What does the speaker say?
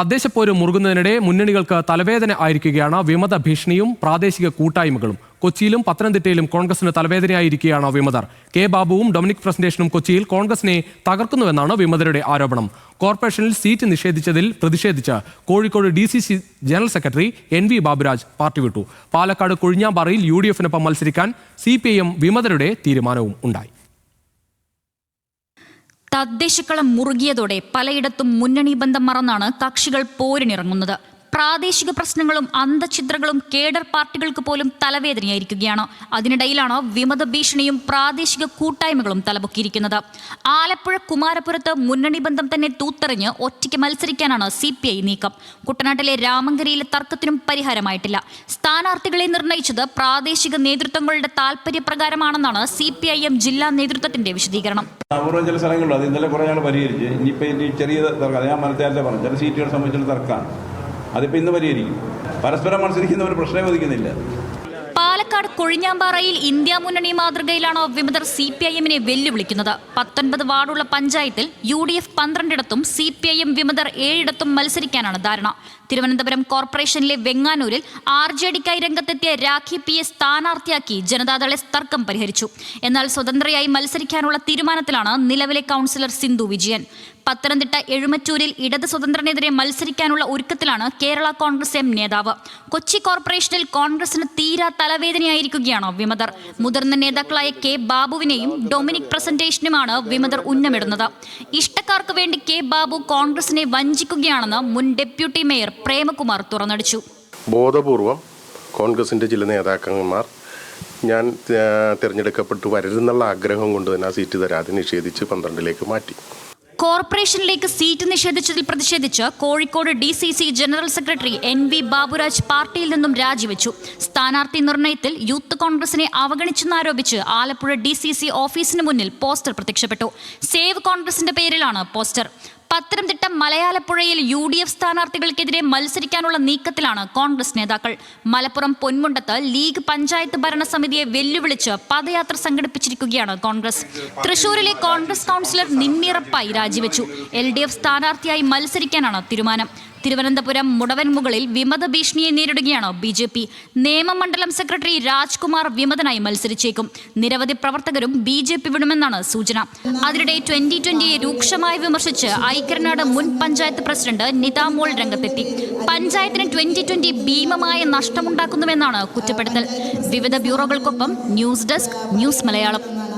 തദ്ദേശപ്പോര് മുറുകുന്നതിനിടെ മുന്നണികൾക്ക് തലവേദന ആയിരിക്കുകയാണ് വിമത ഭീഷണിയും പ്രാദേശിക കൂട്ടായ്മകളും. കൊച്ചിയിലും പത്തനംതിട്ടയിലും കോൺഗ്രസിന് തലവേദനയായിരിക്കുകയാണ് വിമതർ. കെ ബാബുവും ഡൊമിനിക് പ്രസന്റേഷനും കൊച്ചിയിൽ കോൺഗ്രസിനെ തകർക്കുന്നുവെന്നാണ് വിമതരുടെ ആരോപണം. കോർപ്പറേഷനിൽ സീറ്റ് നിഷേധിച്ചതിൽ പ്രതിഷേധിച്ച് Kozhikode D C C general secretary N V Baburaj party വിട്ടു. പാലക്കാട് കൊഴിഞ്ഞാമ്പാറയിൽ യു ഡി എഫിനൊപ്പം മത്സരിക്കാൻ സി പി ഐ എം വിമതരുടെ തീരുമാനവും ഉണ്ടായി. തദ്ദേശക്കളം മുറുകിയതോടെ പലയിടത്തും മുന്നണി ബന്ധം മറന്നാണ് കക്ഷികൾ പോരിനിറങ്ങുന്നത്. പ്രാദേശിക പ്രശ്നങ്ങളും അന്തഛിദ്രങ്ങളും കേഡർ പാർട്ടികൾക്ക് പോലും തലവേദനയായിരിക്കുകയാണ്. അതിനിടയിലാണ് വിമത ഭീഷണിയും പ്രാദേശിക കൂട്ടായ്മകളും തലപൊക്കിയിരിക്കുന്നത്. ആലപ്പുഴ കുമാരപുരത്ത് മുന്നണി ബന്ധം തന്നെ തൂത്തെറിഞ്ഞ് ഒറ്റയ്ക്ക് മത്സരിക്കാനാണ് സി പി ഐ നീക്കം. കുട്ടനാട്ടിലെ രാമങ്കരിയിലെ തർക്കത്തിനും പരിഹാരമായിട്ടില്ല. സ്ഥാനാർത്ഥികളെ നിർണയിച്ചത് പ്രാദേശിക നേതൃത്വങ്ങളുടെ താൽപര്യപ്രകാരമാണെന്നാണ് സി പി ഐ എം ജില്ലാ നേതൃത്വത്തിന്റെ വിശദീകരണം. ചില സ്ഥലങ്ങളുണ്ട്. അത് ഇന്നലെ കുറേ ഞങ്ങൾ പരിഹരിച്ച്. ഇനിയിപ്പോൾ ഇനി ചെറിയ തർക്കം ഞാൻ മനസ്സിലാക്കാൻ പറഞ്ഞു ചില സീറ്റുകളെ സംബന്ധിച്ചുള്ള തർക്കമാണ്. അതിപ്പോൾ ഇന്ന് പരിഹരിക്കും. പരസ്പരം മത്സരിക്കുന്നവർ പ്രശ്നം ഒതുക്കുന്നില്ല പാലക്കാട് കൊഴിഞ്ഞാമ്പാറയിൽ ഇന്ത്യ മുന്നണി മാതൃകയിലാണ് വിമതർ സി പി ഐ എമ്മിനെ വെല്ലുവിളിക്കുന്നത്? പത്തൊൻപത് വാർഡുള്ള പഞ്ചായത്തിൽ യു ഡി എഫ് പന്ത്രണ്ടിടത്തും സി പി ഐ എം വിമതർ ഏഴിടത്തും മത്സരിക്കാനാണ് ധാരണ. തിരുവനന്തപുരം കോർപ്പറേഷനിലെ വെങ്ങാനൂരിൽ ആർ ജെ ഡിക്കായി രംഗത്തെത്തിയ രാഖി പി എ സ്ഥാനാർത്ഥിയാക്കി ജനതാദളെ തർക്കം പരിഹരിച്ചു. എന്നാൽ സ്വതന്ത്രയായി മത്സരിക്കാനുള്ള തീരുമാനത്തിലാണ് നിലവിലെ കൗൺസിലർ സിന്ധു വിജയൻ. പത്തനംതിട്ട എഴുമറ്റൂരിൽ ഇടത് സ്വതന്ത്രനെതിരെ മത്സരിക്കാനുള്ള ഒരുക്കത്തിലാണ് കേരള കോൺഗ്രസ് എം നേതാവ്. കൊച്ചി കോർപ്പറേഷനിൽ കോൺഗ്രസിന് തീരാ തലവേദനയായിരിക്കുകയാണ് വിമതർ. മുതിർന്ന നേതാക്കളായ കെ ബാബുവിനെയും ഡൊമിനിക് പ്രസന്റേഷനുമാണ് വിമതർ ഉന്നമിടുന്നത്. ഇഷ്ടക്കാർക്ക് വേണ്ടി കെ ബാബു കോൺഗ്രസിനെ വഞ്ചിക്കുകയാണെന്ന് മുൻ ഡെപ്യൂട്ടി മേയർ പ്രേമകുമാർ തുറന്നടിച്ചു. ബോധപൂർവം കോൺഗ്രസിന്റെ ചില നേതാക്കന്മാർ ഞാൻ തിരഞ്ഞെടുക്കപ്പെട്ടു വരരുന്നുള്ള ആഗ്രഹം കൊണ്ട് തന്നെ ആ സീറ്റ് തരാതെ നിഷേധിച്ച് പന്ത്രണ്ടിലേക്ക് മാറ്റി. കോർപ്പറേഷനിലേക്ക് സീറ്റ് നിഷേധിച്ചതിൽ പ്രതിഷേധിച്ച് Kozhikode D C C general secretary N V Baburaj പാർട്ടിയിൽ നിന്നും രാജിവെച്ചു. സ്ഥാനാർത്ഥി നിർണയത്തിൽ യൂത്ത് കോൺഗ്രസിനെ അവഗണിച്ചെന്നാരോപിച്ച് ആലപ്പുഴ ഡി സി സി ഓഫീസിന് മുന്നിൽ പോസ്റ്റർ പ്രത്യക്ഷപ്പെട്ടു. സേവ് കോൺഗ്രസിന്റെ പേരിലാണ് പോസ്റ്റർ. പത്തനംതിട്ട മലയാലപ്പുഴയിൽ യു ഡി എഫ് സ്ഥാനാർത്ഥികൾക്കെതിരെ മത്സരിക്കാനുള്ള നീക്കത്തിലാണ് കോൺഗ്രസ് നേതാക്കൾ. മലപ്പുറം പൊന്മുണ്ടത്ത് ലീഗ് പഞ്ചായത്ത് ഭരണസമിതിയെ വെല്ലുവിളിച്ച് പദയാത്ര സംഘടിപ്പിച്ചിരിക്കുകയാണ് കോൺഗ്രസ്. തൃശൂരിലെ കോൺഗ്രസ് കൗൺസിലർ നിമ്മിറപ്പായി രാജിവെച്ചു. എൽ ഡി എഫ് സ്ഥാനാർത്ഥിയായി മത്സരിക്കാനാണ് തീരുമാനം. തിരുവനന്തപുരം മുടവൻമുകളിൽ വിമത ഭീഷണിയെ നേരിടുകയാണ് ബി ജെ പി. നിയമമണ്ഡലം സെക്രട്ടറി രാജ്കുമാർ വിമതനായി മത്സരിച്ചേക്കും. നിരവധി പ്രവർത്തകരും ബി ജെ പി വിടുമെന്നാണ് സൂചന. അതിനിടെ ട്വന്റി ട്വന്റിയെ രൂക്ഷമായി വിമർശിച്ച് ഐക്യനാട് മുൻ പഞ്ചായത്ത് പ്രസിഡന്റ് നിതാമോൾ രംഗത്തെത്തി. പഞ്ചായത്തിന് ട്വന്റി ട്വന്റി ഭീമമായ നഷ്ടമുണ്ടാക്കുന്നുവെന്നാണ് കുറ്റപ്പെടുത്തൽ. വിവിധ ബ്യൂറോകൾക്കൊപ്പം ന്യൂസ് ഡെസ്ക് ന്യൂസ് മലയാളം.